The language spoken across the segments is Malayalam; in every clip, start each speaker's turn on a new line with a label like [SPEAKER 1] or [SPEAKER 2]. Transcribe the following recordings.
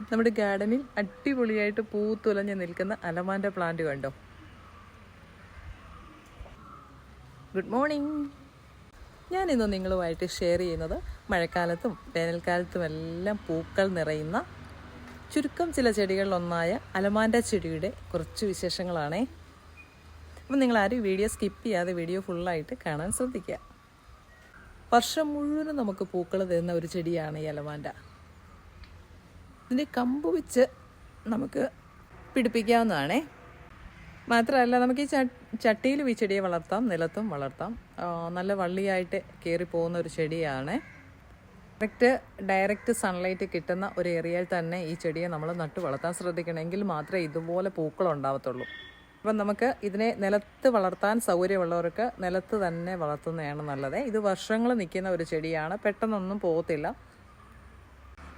[SPEAKER 1] നമ്മുടെ ഗാർഡനിൽ അടിപൊളിയായിട്ട് പൂത്തുലഞ്ഞ് നിൽക്കുന്ന അലമാന്റെ പ്ലാന്റ് കണ്ടോ? ഗുഡ് മോർണിംഗ് ഞാനിന്ന് നിങ്ങളുമായിട്ട് ഷെയർ ചെയ്യുന്നത് മഴക്കാലത്തും വേനൽക്കാലത്തും എല്ലാം പൂക്കൾ നിറയുന്ന ചുരുക്കം ചില ചെടികളിലൊന്നായ അലമാന്റെ ചെടിയുടെ കുറച്ച് വിശേഷങ്ങളാണേ. അപ്പം നിങ്ങൾ ആരും വീഡിയോ സ്കിപ്പ് ചെയ്യാതെ വീഡിയോ ഫുള്ളായിട്ട് കാണാൻ ശ്രദ്ധിക്കുക. വർഷം മുഴുവനും നമുക്ക് പൂക്കൾ തരുന്ന ഒരു ചെടിയാണ് ഈ അലമാന്റെ ഇതിന്റെ കമ്പ് വെച്ച് നമുക്ക് പിടിപ്പിക്കാവുന്നതാണേ. മാത്രമല്ല നമുക്ക് ഈ ചട്ടിയിൽ ഈ ചെടിയെ വളർത്താം നിലത്തും വളർത്താം. നല്ല വള്ളിയായിട്ട് കയറി പോകുന്ന ഒരു ചെടിയാണ്. ഡയറക്റ്റ് ഡയറക്റ്റ് സൺലൈറ്റ് കിട്ടുന്ന ഒരു ഏരിയയിൽ തന്നെ ഈ ചെടിയെ നമ്മൾ നട്ടു വളർത്താൻ ശ്രദ്ധിക്കണമെങ്കിൽ മാത്രമേ ഇതുപോലെ പൂക്കൾ ഉണ്ടാവത്തുള്ളൂ. അപ്പം നമുക്ക് ഇതിനെ നിലത്ത് വളർത്താൻ സൗകര്യമുള്ളവർക്ക് നിലത്ത് തന്നെ വളർത്തുന്നതാണ് നല്ലത്. ഇത് വർഷങ്ങൾ നിൽക്കുന്ന ഒരു ചെടിയാണ്. പെട്ടെന്നൊന്നും പോകത്തില്ല.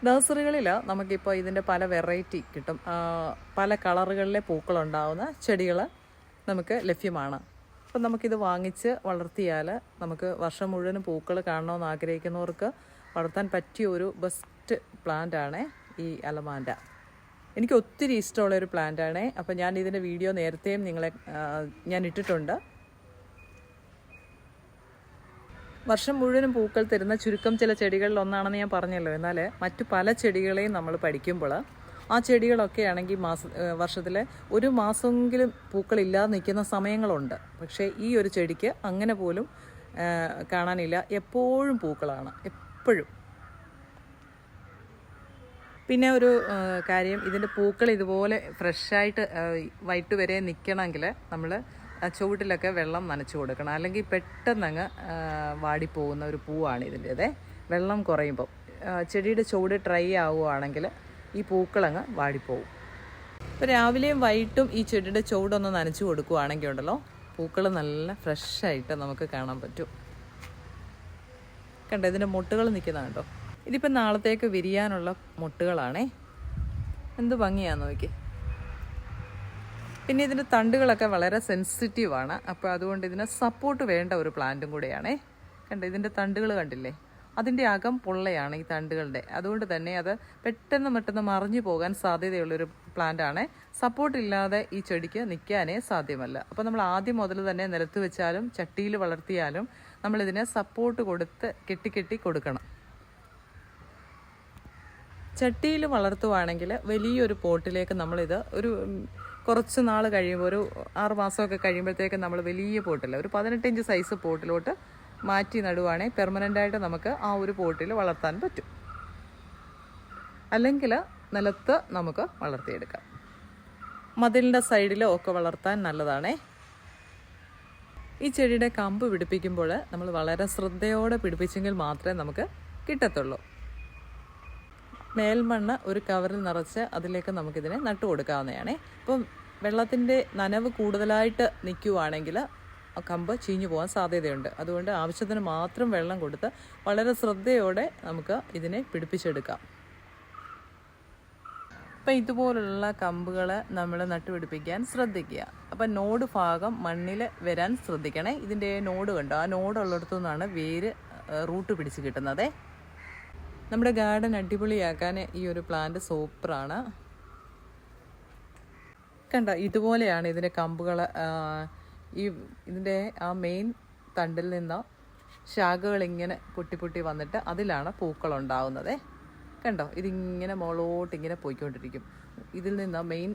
[SPEAKER 1] നഴ്സറികളിൽ നമുക്കിപ്പോൾ ഇതിന്റെ പല വെറൈറ്റി കിട്ടും. പല കളറുകളിലെ പൂക്കളുണ്ടാവുന്ന ചെടികൾ നമുക്ക് ലഭ്യമാണ്. അപ്പം നമുക്കിത് വാങ്ങിച്ച് വളർത്തിയാൽ നമുക്ക് വർഷം മുഴുവനും പൂക്കൾ കാണണമെന്ന് ആഗ്രഹിക്കുന്നവർക്ക് വളർത്താൻ പറ്റിയ ഒരു ബെസ്റ്റ് പ്ലാന്റ് ആണ് ഈ അലമാൻഡ. എനിക്ക് ഒത്തിരി ഇഷ്ടമുള്ള ഒരു പ്ലാന്റ് ആണ്. അപ്പം ഞാൻ ഇതിന്റെ വീഡിയോ നേരത്തെയും നിങ്ങളെ ഞാൻ ഇട്ടിട്ടുണ്ട്. വർഷം മുഴുവനും പൂക്കൾ തരുന്ന ചുരുക്കം ചില ചെടികളിൽ ഒന്നാണെന്ന് ഞാൻ പറഞ്ഞല്ലോ. എന്നാൽ മറ്റു പല ചെടികളെയും നമ്മൾ പഠിക്കുമ്പോൾ ആ ചെടികളൊക്കെ ആണെങ്കിൽ മാസ വർഷത്തിൽ ഒരു മാസമെങ്കിലും പൂക്കളില്ലാതെ നിൽക്കുന്ന സമയങ്ങളുണ്ട്. പക്ഷേ ഈ ഒരു ചെടിക്ക് അങ്ങനെ പോലും കാണാനില്ല. എപ്പോഴും പൂക്കളാണ്. എപ്പോഴും. പിന്നെ ഒരു കാര്യം ഇതിന്റെ പൂക്കൾ ഇതുപോലെ ഫ്രഷായിട്ട് വൈറ്റ് വരെ നിൽക്കണമെങ്കിൽ നമ്മൾ ചുവട്ടിലൊക്കെ വെള്ളം നനച്ചു കൊടുക്കണം. അല്ലെങ്കിൽ പെട്ടെന്നങ്ങ് വാടിപ്പോകുന്ന ഒരു പൂവാണ് ഇതിന്റേത്. വെള്ളം കുറയുമ്പോൾ ചെടിയുടെ ചുവട് ഡ്രൈ ആവുകയാണെങ്കിൽ ഈ പൂക്കളങ്ങ് വാടിപ്പോവും. ഇപ്പോൾ രാവിലെയും വൈകിട്ടും ഈ ചെടിയുടെ ചുവടൊന്ന് നനച്ചു കൊടുക്കുകയാണെങ്കിൽ ഉണ്ടല്ലോ പൂക്കൾ നല്ല ഫ്രഷായിട്ട് നമുക്ക് കാണാൻ പറ്റും. കണ്ടോ ഇതിന്റെ മുട്ടുകൾ നിൽക്കുന്ന കണ്ടോ? ഇതിപ്പോൾ നാളത്തേക്ക് വിരിയാനുള്ള മുട്ടുകളാണേ. എന്ത് ഭംഗിയാന്ന് നോക്കി പിന്നെ ഇതിന്റെ തണ്ടുകളൊക്കെ വളരെ സെൻസിറ്റീവാണ് അപ്പോൾ അതുകൊണ്ട് ഇതിന് സപ്പോർട്ട് വേണ്ട ഒരു പ്ലാന്റും കൂടെയാണേ. കണ്ടോ ഇതിന്റെ തണ്ടുകൾ കണ്ടില്ലേ? അതിന്റെ അകം പൊള്ളയാണ് ഈ തണ്ടുകളുടെ. അതുകൊണ്ട് തന്നെ അത് പെട്ടെന്ന് പെട്ടെന്ന് മറിഞ്ഞു പോകാൻ സാധ്യതയുള്ളൊരു പ്ലാന്റാണ് സപ്പോർട്ടില്ലാതെ ഈ ചെടിക്ക് നിൽക്കാനേ സാധ്യമല്ല. അപ്പോൾ നമ്മൾ ആദ്യം മുതൽ തന്നെ നിലത്ത് വെച്ചാലും ചട്ടിയിൽ വളർത്തിയാലും നമ്മളിതിനെ സപ്പോർട്ട് കൊടുത്ത് കെട്ടിക്കെട്ടി കെട്ടി കൊടുക്കണം. ചട്ടിയിൽ വളർത്തുവാണെങ്കിൽ വലിയൊരു പോട്ടിലേക്ക് നമ്മളിത് ഒരു കുറച്ച് നാൾ കഴിയുമ്പോൾ ഒരു ആറ് മാസമൊക്കെ കഴിയുമ്പോഴത്തേക്ക് നമ്മൾ വലിയ പോട്ടിൽ ഒരു പതിനെട്ട് ഇഞ്ച് സൈസ് പോട്ടിലോട്ട് മാറ്റി നടുവാണെങ്കിൽ പെർമനന്റായിട്ട് നമുക്ക് ആ ഒരു പോട്ടിൽ വളർത്താൻ പറ്റും. അല്ലെങ്കിൽ നിലത്ത് നമുക്ക് വളർത്തിയെടുക്കാം. മതിലിന്റെ സൈഡിലോ ഒക്കെ വളർത്താൻ നല്ലതാണേ. ഈ ചെടിയുടെ കമ്പ് പിടിപ്പിക്കുമ്പോൾ നമ്മൾ വളരെ ശ്രദ്ധയോടെ പിടിപ്പിച്ചെങ്കിൽ മാത്രമേ നമുക്ക് കിട്ടത്തുള്ളൂ. മേൽമണ്ണ് ഒരു കവറിൽ നിറച്ച് അതിലേക്ക് നമുക്കിതിനെ നട്ടു കൊടുക്കാവുന്നതാണ് ഇപ്പം വെള്ളത്തിന്റെ നനവ് കൂടുതലായിട്ട് നിൽക്കുവാണെങ്കിൽ കമ്പ് ചീഞ്ഞു പോകാൻ സാധ്യതയുണ്ട്. അതുകൊണ്ട് ആവശ്യത്തിന് മാത്രം വെള്ളം കൊടുത്ത് വളരെ ശ്രദ്ധയോടെ നമുക്ക് ഇതിനെ പിടിപ്പിച്ചെടുക്കാം. അപ്പം ഇതുപോലുള്ള കമ്പുകൾ നമ്മൾ നട്ടുപിടിപ്പിക്കാൻ ശ്രദ്ധിക്കുക. അപ്പം നോട് ഭാഗം മണ്ണിൽ വരാൻ ശ്രദ്ധിക്കണേ. ഇതിന്റെ നോട് കണ്ടോ? ആ നോടുള്ളിടത്തു നിന്നാണ് വേര് റൂട്ട് പിടിച്ച് കിട്ടുന്നത്. നമ്മുടെ ഗാർഡൻ അടിപൊളിയാക്കാൻ ഈ ഒരു പ്ലാന്റ് സൂപ്പറാണ്. കണ്ട ഇതുപോലെയാണ് ഇതിന്റെ കമ്പുകൾ ഈ ഇതിന്റെ ആ മെയിൻ തണ്ടിൽ നിന്ന് ശാഖകൾ ഇങ്ങനെ പൊട്ടി പൊട്ടി വന്നിട്ട് അതിലാണ് പൂക്കൾ ഉണ്ടാവുന്നത്. കണ്ടോ ഇതിങ്ങനെ മുകളോട്ട് ഇങ്ങനെ പോയിക്കൊണ്ടിരിക്കും. ഇതിൽ നിന്ന് മെയിൻ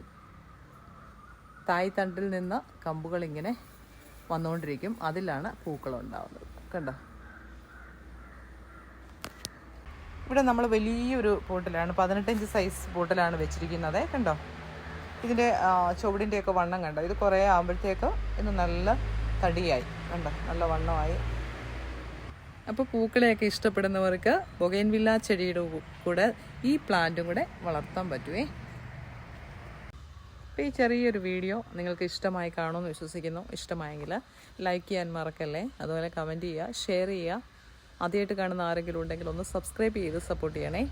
[SPEAKER 1] തായ് തണ്ടിൽ നിന്ന് കമ്പുകൾ ഇങ്ങനെ വന്നുകൊണ്ടിരിക്കും അതിലാണ് പൂക്കൾ ഉണ്ടാവുന്നത്. കണ്ടോ ഇവിടെ നമ്മൾ വലിയൊരു പോട്ടിലാണ് പതിനെട്ടഞ്ച് സൈസ് പോട്ടിലാണ് വെച്ചിരിക്കുന്നത്. കണ്ടോ? ഇതിന്റെ ചുവടിന്റെയൊക്കെ വണ്ണം കണ്ടോ? ഇത് കുറേ ആകുമ്പോഴത്തേക്ക് ഇത് നല്ല തടിയായി. കണ്ടോ? നല്ല വണ്ണമായി. അപ്പോൾ പൂക്കളെയൊക്കെ ഇഷ്ടപ്പെടുന്നവർക്ക് ബൊഗൈൻവില്ല ചെടിയുടെ കൂടെ ഈ പ്ലാന്റും കൂടെ വളർത്താൻ പറ്റുമേ അപ്പോൾ ഈ ചെറിയൊരു വീഡിയോ നിങ്ങൾക്ക് ഇഷ്ടമായി കാണുമെന്ന് വിശ്വസിക്കുന്നു. ഇഷ്ടമായെങ്കിൽ ലൈക്ക് ചെയ്യാൻ മറക്കല്ലേ? അതുപോലെ കമന്റ് ചെയ്യുക ഷെയർ ചെയ്യുക. ആദ്യമായിട്ട് കാണുന്ന ആരെങ്കിലും ഉണ്ടെങ്കിൽ ഒന്ന് സബ്സ്ക്രൈബ് ചെയ്ത് സപ്പോർട്ട് ചെയ്യണേ.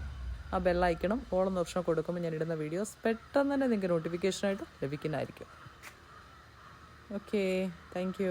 [SPEAKER 1] ആ ബെല്ലൈക്കണം ഓളം ഓപ്ഷൻ കൊടുക്കുമ്പോൾ ഞാൻ ഇടുന്ന വീഡിയോസ് പെട്ടെന്ന് തന്നെ നിങ്ങൾക്ക് നോട്ടിഫിക്കേഷനായിട്ട് ലഭിക്കുന്നതായിരിക്കും. Okay thank